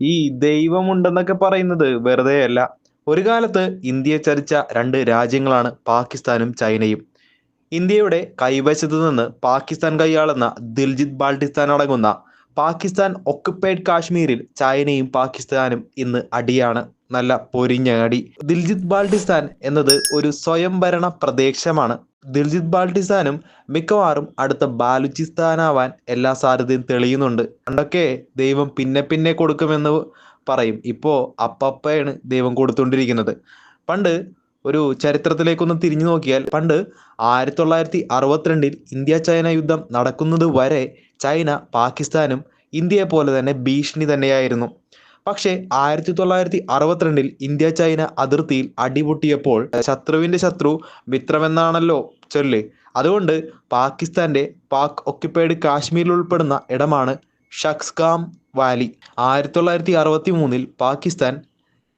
ഈ ദൈവമുണ്ടെന്നൊക്കെ പറയുന്നത് വെറുതെ അല്ല. ഒരു കാലത്ത് ഇന്ത്യയെ ചരിച്ച രണ്ട് രാജ്യങ്ങളാണ് പാകിസ്ഥാനും ചൈനയും. ഇന്ത്യയുടെ കൈവശത്തു നിന്ന് പാകിസ്ഥാൻ കൈയാളുന്ന ദിൽജിത് ബാൾട്ടിസ്ഥാൻ അടങ്ങുന്ന പാകിസ്ഥാൻ ഒക്കുപ്പൈഡ് കാശ്മീരിൽ ചൈനയും പാകിസ്ഥാനും ഇന്ന് അടിയാണ്. നല്ല പൊരിഞ്ഞ അടി. ദിൽജിത് ബാൾട്ടിസ്ഥാൻ എന്നത് ഒരു സ്വയംഭരണ പ്രദേശമാണ്. ദിൽജിത് ബാൾട്ടിസ്ഥാനും മിക്കവാറും അടുത്ത ബാലുചിസ്ഥാനാവാൻ എല്ലാ സാധ്യതയും തെളിയുന്നുണ്ട്. പണ്ടൊക്കെ ദൈവം പിന്നെ പിന്നെ കൊടുക്കുമെന്ന് പറയും. ഇപ്പോൾ അപ്പപ്പയാണ് ദൈവം കൊടുത്തുകൊണ്ടിരിക്കുന്നത്. പണ്ട് ഒരു ചരിത്രത്തിലേക്കൊന്ന് തിരിഞ്ഞു നോക്കിയാൽ പണ്ട് ആയിരത്തി തൊള്ളായിരത്തി അറുപത്തിരണ്ടിൽ ഇന്ത്യ ചൈന യുദ്ധം നടക്കുന്നത് വരെ ചൈന പാകിസ്ഥാനും ഇന്ത്യയെ പോലെ തന്നെ ഭീഷണി തന്നെയായിരുന്നു. പക്ഷേ ആയിരത്തി തൊള്ളായിരത്തി അറുപത്തിരണ്ടിൽ ഇന്ത്യ ചൈന അതിർത്തിയിൽ അടിപൊട്ടിയപ്പോൾ ശത്രുവിന്റെ ശത്രു മിത്രമെന്നാണല്ലോ ചൊല്ല്. അതുകൊണ്ട് പാകിസ്ഥാന്റെ പാക് ഒക്യുപ്പൈഡ് കാശ്മീരിൽ ഉൾപ്പെടുന്ന ഇടമാണ് ഷക്സ്കാം വാലി. ആയിരത്തി തൊള്ളായിരത്തി അറുപത്തി മൂന്നിൽ പാകിസ്ഥാൻ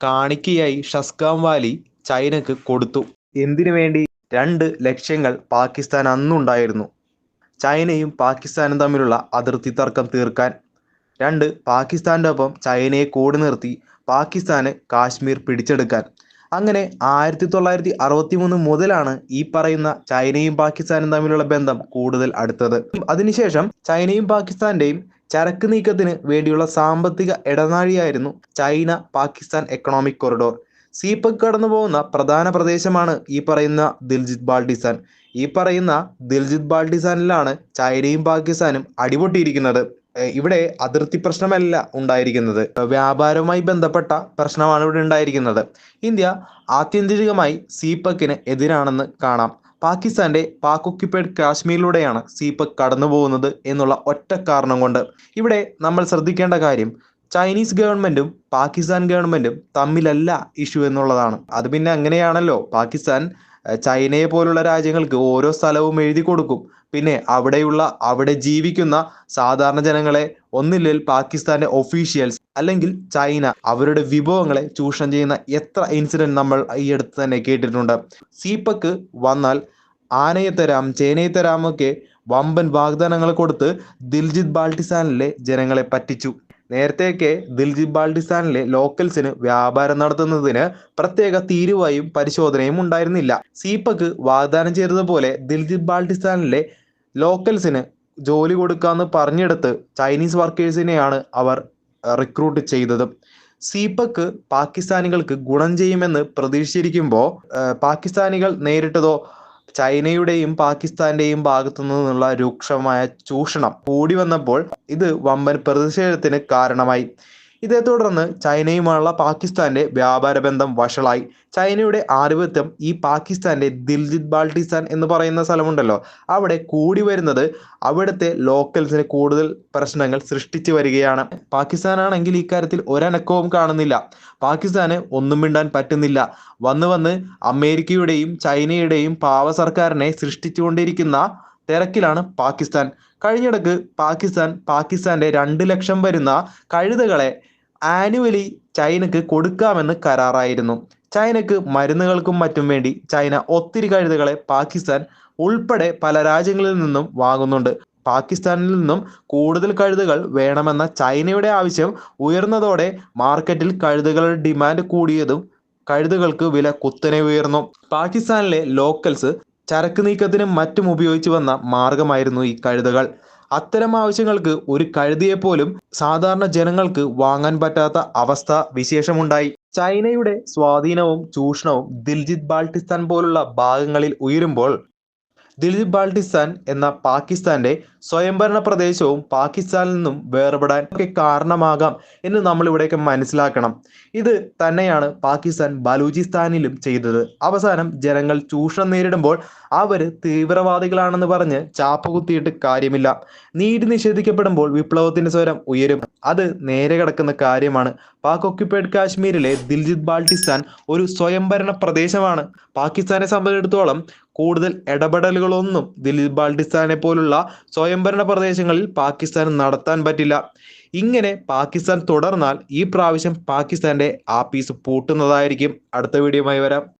കാണിക്കയായി ഷസ്കാം വാലി ചൈനക്ക് കൊടുത്തു. എന്തിനു വേണ്ടി? രണ്ട് ലക്ഷ്യങ്ങൾ പാകിസ്ഥാൻ അന്നുണ്ടായിരുന്നു. ചൈനയും പാകിസ്ഥാനും തമ്മിലുള്ള അതിർത്തി തർക്കം തീർക്കാൻ രണ്ട് പാകിസ്ഥാന്റെ ഒപ്പം ചൈനയെ കൂടി നിർത്തി പാകിസ്ഥാന് കാശ്മീർ പിടിച്ചെടുക്കാൻ. അങ്ങനെ ആയിരത്തി തൊള്ളായിരത്തി അറുപത്തി മൂന്ന് മുതലാണ് ഈ പറയുന്ന ചൈനയും പാകിസ്ഥാനും തമ്മിലുള്ള ബന്ധം കൂടുതൽ അടുത്തത്. അതിനുശേഷം ചൈനയും പാകിസ്ഥാന്റെയും ചരക്ക് നീക്കത്തിന് വേണ്ടിയുള്ള സാമ്പത്തിക ഇടനാഴിയായിരുന്നു China Pakistan economic corridor CPEC കടന്നു പോകുന്ന പ്രധാന പ്രദേശമാണ് ഈ പറയുന്ന ദിൽജിത് ബാൾട്ടിസ്ഥാൻ ഈ പറയുന്ന ദിൽജിത് ബാൾട്ടിസ്ഥാനിലാണ് ചൈനയും പാകിസ്ഥാനും അടിപൊട്ടിയിരിക്കുന്നത്. ഇവിടെ അതിർത്തി പ്രശ്നമല്ല ഉണ്ടായിരിക്കുന്നത്. വ്യാപാരവുമായി ബന്ധപ്പെട്ട പ്രശ്നമാണ് ഇവിടെ ഉണ്ടായിരിക്കുന്നത്. ഇന്ത്യ ആത്യന്തികമായി സീപക്കിന് എതിരാണെന്ന് കാണാം. പാകിസ്ഥാന്റെ പാക് ഒക്യുപ്പൈഡ് കാശ്മീരിലൂടെയാണ് സീപക് കടന്നു പോകുന്നത് എന്നുള്ള ഒറ്റ കാരണം കൊണ്ട്. ഇവിടെ നമ്മൾ ശ്രദ്ധിക്കേണ്ട കാര്യം ചൈനീസ് ഗവൺമെന്റും പാകിസ്ഥാൻ ഗവൺമെന്റും തമ്മിലല്ല ഇഷ്യൂ എന്നുള്ളതാണ്. അത് പിന്നെ അങ്ങനെയാണല്ലോ. പാകിസ്ഥാൻ ചൈനയെ പോലുള്ള രാജ്യങ്ങൾക്ക് ഓരോ സ്ഥലവും എഴുതി കൊടുക്കും. പിന്നെ അവിടെയുള്ള അവിടെ ജീവിക്കുന്ന സാധാരണ ജനങ്ങളെ ഒന്നില്ലേൽ പാകിസ്ഥാന്റെ ഒഫീഷ്യൽസ് അല്ലെങ്കിൽ ചൈന അവരുടെ വിഭവങ്ങളെ ചൂഷണം ചെയ്യുന്ന എത്ര ഇൻസിഡന്റ് നമ്മൾ ഈ അടുത്ത് തന്നെ കേട്ടിട്ടുണ്ട്. സീപ്പക്ക് വന്നാൽ ആനയെ തരാം വമ്പൻ വാഗ്ദാനങ്ങൾ കൊടുത്ത് ദിൽജിത് ബാൾട്ടിസ്ഥാനിലെ ജനങ്ങളെ പറ്റിച്ചു. നേരത്തെയൊക്കെ ദിൽജിത് ബാൾട്ടിസ്ഥാനിലെ ലോക്കൽസിന് വ്യാപാരം നടത്തുന്നതിന് പ്രത്യേക തീരുവയും പരിശോധനയും ഉണ്ടായിരുന്നില്ല. സീപ്പക്ക് വാഗ്ദാനം ചെയ്തതുപോലെ ദിൽജിത് ബാൾട്ടിസ്ഥാനിലെ ലോക്കൽസിന് ജോലി കൊടുക്കാമെന്ന് പറഞ്ഞെടുത്ത് ചൈനീസ് വർക്കേഴ്സിനെയാണ് അവർ റിക്രൂട്ട് ചെയ്തത്. സീപ്പക്ക് പാകിസ്ഥാനികൾക്ക് ഗുണം ചെയ്യുമെന്ന് പ്രതീക്ഷിച്ചിരിക്കുമ്പോൾ പാകിസ്ഥാനികൾ നേരിട്ടതോ ചൈനയുടെയും പാകിസ്ഥാന്റെയും ഭാഗത്തു നിന്നുള്ള രൂക്ഷമായ ചൂഷണം കൂടി വന്നപ്പോൾ ഇത് വമ്പൻ പ്രതിഷേധത്തിന് കാരണമായി. ഇതേ തുടർന്ന് ചൈനയുമായുള്ള പാകിസ്ഥാന്റെ വ്യാപാര ബന്ധം വഷളായി. ചൈനയുടെ ആധിപത്യം ഈ പാകിസ്ഥാന്റെ ദിൽജിത് ബാൾട്ടിസ്ഥാൻ എന്ന് പറയുന്ന സ്ഥലമുണ്ടല്ലോ. അവിടെ കൂടി വരുന്നത് അവിടുത്തെ ലോക്കൽസിന് കൂടുതൽ പ്രശ്നങ്ങൾ സൃഷ്ടിച്ചു വരികയാണ്. പാകിസ്ഥാനാണെങ്കിൽ ഇക്കാര്യത്തിൽ ഒരനക്കവും കാണുന്നില്ല. പാകിസ്ഥാന് ഒന്നും മിണ്ടാൻ പറ്റുന്നില്ല. വന്ന് വന്ന് അമേരിക്കയുടെയും ചൈനയുടെയും പാവ സർക്കാരിനെ സൃഷ്ടിച്ചുകൊണ്ടിരിക്കുന്ന തിരക്കിലാണ് പാകിസ്ഥാൻ. കഴിഞ്ഞിടക്ക് പാകിസ്ഥാൻ പാകിസ്ഥാന്റെ രണ്ട് ലക്ഷം വരുന്ന കഴുതകളെ ആനുവലി ചൈനക്ക് കൊടുക്കാമെന്ന് കരാറായിരുന്നു. ചൈനക്ക് മരുന്നുകൾക്കും മറ്റും വേണ്ടി ചൈന ഒത്തിരി കഴുതുകളെ പാകിസ്ഥാൻ ഉൾപ്പെടെ പല രാജ്യങ്ങളിൽ നിന്നും വാങ്ങുന്നുണ്ട്. പാകിസ്ഥാനിൽ നിന്നും കൂടുതൽ കഴുതുകൾ വേണമെന്ന ചൈനയുടെ ആവശ്യം ഉയർന്നതോടെ മാർക്കറ്റിൽ കഴുതുകളുടെ ഡിമാൻഡ് കൂടിയതും കഴുതുകൾക്ക് വില കുത്തനെ ഉയർന്നു. പാകിസ്ഥാനിലെ ലോക്കൽസ് ചരക്ക് നീക്കത്തിനും മറ്റും ഉപയോഗിച്ചു വന്ന മാർഗമായിരുന്നു ഈ കഴുതകൾ. അത്തരം ആവശ്യങ്ങൾക്ക് ഒരു കഴുതിയെ പോലും സാധാരണ ജനങ്ങൾക്ക് വാങ്ങാൻ പറ്റാത്ത അവസ്ഥ വിശേഷമുണ്ടായി. ചൈനയുടെ സ്വാധീനവും ചൂഷണവും ദിൽജിത് ബാൾട്ടിസ്ഥാൻ പോലുള്ള ഭാഗങ്ങളിൽ ഉയരുമ്പോൾ ദിൽജിത് ബാൾട്ടിസ്ഥാൻ എന്ന പാകിസ്ഥാന്റെ സ്വയംഭരണ പ്രദേശവും പാകിസ്ഥാനിൽ നിന്നും വേർപെടാൻ ഒക്കെ കാരണമാകാം എന്ന് നമ്മൾ ഇവിടെയൊക്കെ മനസ്സിലാക്കണം. ഇത് തന്നെയാണ് പാകിസ്ഥാൻ ബലൂചിസ്ഥാനിലും ചെയ്തത്. അവസാനം ജനങ്ങൾ ചൂഷണം നേരിടുമ്പോൾ അവർ തീവ്രവാദികളാണെന്ന് പറഞ്ഞ് ചാപ്പുകുത്തിയിട്ട് കാര്യമില്ല. നീതി നിഷേധിക്കപ്പെടുമ്പോൾ വിപ്ലവത്തിന്റെ സ്വരം ഉയരും. അത് നേരെ കിടക്കുന്ന കാര്യമാണ്. പാക് ഒക്യുപ്പൈഡ് കാശ്മീരിലെ ദിൽജിത് ബാൾട്ടിസ്ഥാൻ ഒരു സ്വയംഭരണ പ്രദേശമാണ്. പാകിസ്ഥാനെ സംബന്ധിച്ചിടത്തോളം കൂടുതൽ ഇടപെടലുകളൊന്നും ദിലീപ് ബാൾട്ടിസ്ഥാനെ പോലുള്ള സ്വയംഭരണ പ്രദേശങ്ങളിൽ പാകിസ്ഥാൻ നടത്താൻ പറ്റില്ല. ഇങ്ങനെ പാകിസ്ഥാൻ തുടർന്നാൽ ഈ പ്രാവശ്യം പാകിസ്ഥാന്റെ ആപ്പീസ് പൂട്ടുന്നതായിരിക്കും. അടുത്ത വീഡിയോയുമായി വരാം.